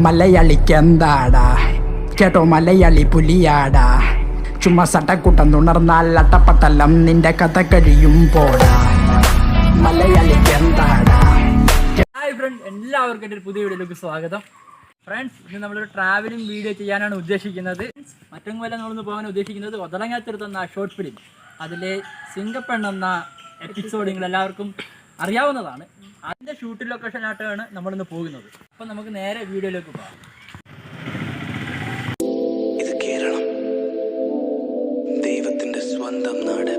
മലയാളിക്ക് എന്താടാ കേട്ടോ മലയാളി പുലിയാടാ ചുമ്മാ സട്ടക്കുട്ടം തുണർന്നാൽ അട്ടപ്പട്ടലം നിന്റെ കഥ കഴിയും പോടാ. മലയാളിക്ക് എന്താടാ ഹായ് ഫ്രണ്ട് എല്ലാവർക്കും ഒരു പുതിയ വീഡിയോയിലേക്ക് സ്വാഗതം. ഫ്രണ്ട്സ് ഇന്ന് നമ്മളൊരു ട്രാവലിംഗ് വീഡിയോ ചെയ്യാനാണ് ഉദ്ദേശിക്കുന്നത്. മറ്റൊന്നുമല്ല നമ്മളൊന്ന് പോകാൻ ഉദ്ദേശിക്കുന്നത് ഒതളങ്ങാത്തിരുത്തുന്ന ഷോർട്ട് ഫിലിം അതിലെ സിംഗപ്പെണ്ണെന്ന എപ്പിസോഡ് നിങ്ങൾ എല്ലാവർക്കും അറിയാവുന്നതാണ്. അതിന്റെ ഷൂട്ട് ലൊക്കേഷനായിട്ടാണ് നമ്മളിന്ന് പോകുന്നത്. അപ്പോൾ നമുക്ക് നേരെ വീഡിയോയിലേക്ക് പോകാം. ഇത് കേരളം. സ്വന്തം നാട്.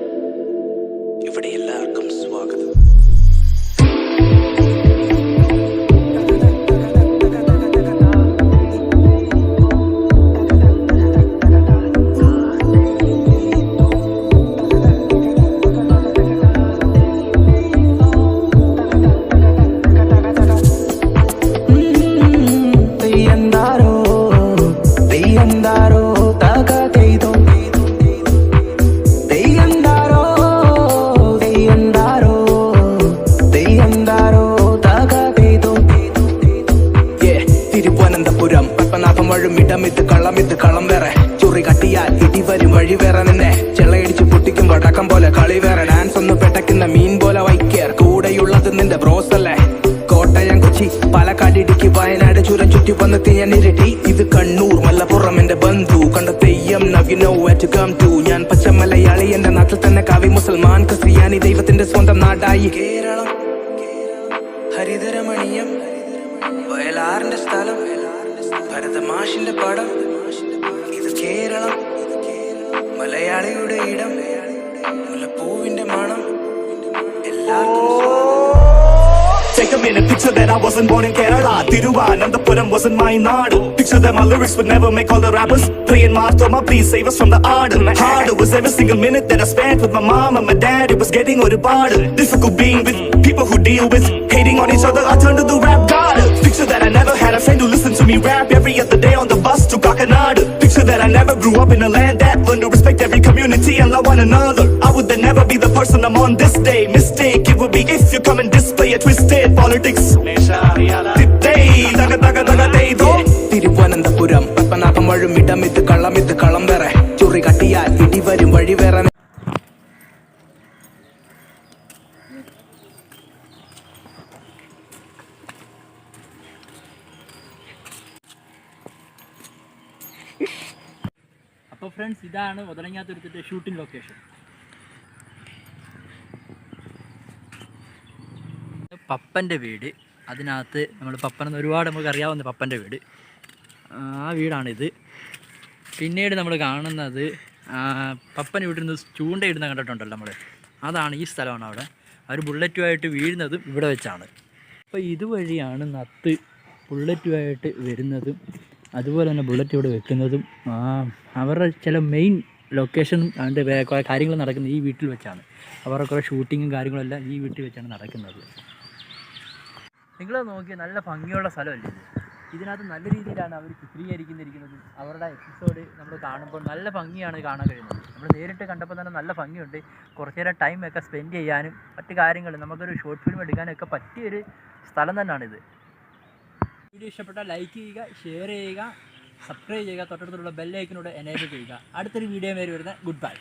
തിരുവനന്തപുരം പത്മനാഭം വഴും ഇടമിത്ത് കളം കള്ളം വേറെ. ചുറി കട്ടിയാൽ ഇടി വരും വഴി വേറെ നിന്നെ. ചെള്ളയടിച്ച് പൊട്ടിക്കും വടക്കം പോലെ കളി വേറെ. ഡാൻസ് ഒന്ന് പെട്ടക്കുന്ന മീൻ പോലെ വൈക്കിയർ കൂടെയുള്ളത് നിന്റെ ബ്രോസ് അല്ലേ? കോട്ടയം കൊച്ചി പാലക്കാട് ഇടുക്കി വയനാട് ചുരം ചുറ്റി വന്നെത്തി ഞാൻ ഇരട്ടി. ഇത് കണ്ണൂർ മലപ്പുറം എന്റെ ബന്ധു. കണ്ട തെയ്യം നവ് വെറ്റ് കം ടു ഞാൻ പച്ച മലയാളി എന്റെ നാട്ടിൽ തന്നെ കാവി മുസൽമാൻ ക്രിസ്ത്യാനി ദൈവത്തിന്റെ സ്വന്തം നാടായി. കേരളം ഹരിതരമണിയം വയലാറിന്റെ സ്ഥലം. ഭരതമാഷിന്റെ പടം ഇത് കേരളം മലയാളിയുടെ ഇടം മുല്ലപ്പൂവിന്റെ മണം എല്ലാവർക്കും Take a minute, picture that I wasn't born in Kerala Tiruvananthapuram wasn't my nadu Picture that my lyrics would never make all the rappers Pray and mark Thoma, please save us from the ardor Harder was every single minute that I spent with my mom and my dad It was getting ഒരുപാട് Difficult being with people who deal with Hating on each other, I turned to the rap god Picture that I never had a friend who listened to me rap every other day on the bus to Kakanadu. Picture that I never grew up in a land that learned to respect every community and love one another. I would then never be the person I'm on this day. Mistake it would be if you come and display a twisted politics. അപ്പോൾ friends ഇതാണ് ഒതളങ്ങാത്തിരുത്തിന്റെ shooting location പപ്പന്റെ വീട്. അതിനകത്ത് നമ്മൾ പപ്പൻ ഒരുപാട് നമുക്ക് അറിയാവുന്ന പപ്പന്റെ വീട്. ആ വീടാണിത്. പിന്നീട് നമ്മൾ കാണുന്നത് പപ്പൻ വീട്ടിൽ നിന്ന് ചൂണ്ടയിടുന്ന കണ്ടിട്ടുണ്ടല്ലോ നമ്മൾ അതാണ് ഈ സ്ഥലമാണ് അവിടെ. അവർ ബുള്ളറ്റുമായിട്ട് വീഴുന്നതും ഇവിടെ വെച്ചാണ്. അപ്പോൾ ഇതുവഴിയാണ് നത്ത് ബുള്ളറ്റുമായിട്ട് വരുന്നതും അതുപോലെ തന്നെ ബുള്ളറ്റ് ഇവിടെ വെക്കുന്നതും അവരുടെ ചില മെയിൻ ലൊക്കേഷനും അതിന്റെ കുറേ കാര്യങ്ങൾ നടക്കുന്നത് ഈ വീട്ടിൽ വെച്ചാണ്. അവരുടെ കുറേ ഷൂട്ടിങ്ങും കാര്യങ്ങളെല്ലാം ഈ വീട്ടിൽ വെച്ചാണ് നടക്കുന്നത്. നിങ്ങൾ നോക്കിയാൽ നല്ല ഭംഗിയുള്ള സ്ഥലമല്ലേ ഇത്? ഇതിനകത്ത് നല്ല രീതിയിലാണ് അവർ ചിത്രീകരിക്കുന്നിരിക്കുന്നത്. അവരുടെ എപ്പിസോഡ് നമ്മൾ കാണുമ്പോൾ നല്ല ഭംഗിയാണ് കാണാൻ കഴിയുന്നത്. നമ്മൾ നേരിട്ട് കണ്ടപ്പോൾ തന്നെ നല്ല ഭംഗിയുണ്ട്. കുറച്ച് നേരം ടൈമൊക്കെ സ്പെൻഡ് ചെയ്യാനും മറ്റു കാര്യങ്ങൾ നമുക്കൊരു ഷോർട്ട് ഫിലിം എടുക്കാനും ഒക്കെ പറ്റിയൊരു സ്ഥലം തന്നെയാണിത് വീഡിയോ ഇഷ്ടപ്പെട്ടാൽ ലൈക്ക് ചെയ്യുക ഷെയർ ചെയ്യുക സബ്സ്ക്രൈബ് ചെയ്യുക തൊട്ടടുത്തുള്ള ബെല്ലൈക്കിനോട് എനേബിൾ ചെയ്യുക. അടുത്തൊരു വീഡിയോ വരെ വരുന്ന ഗുഡ് ബൈ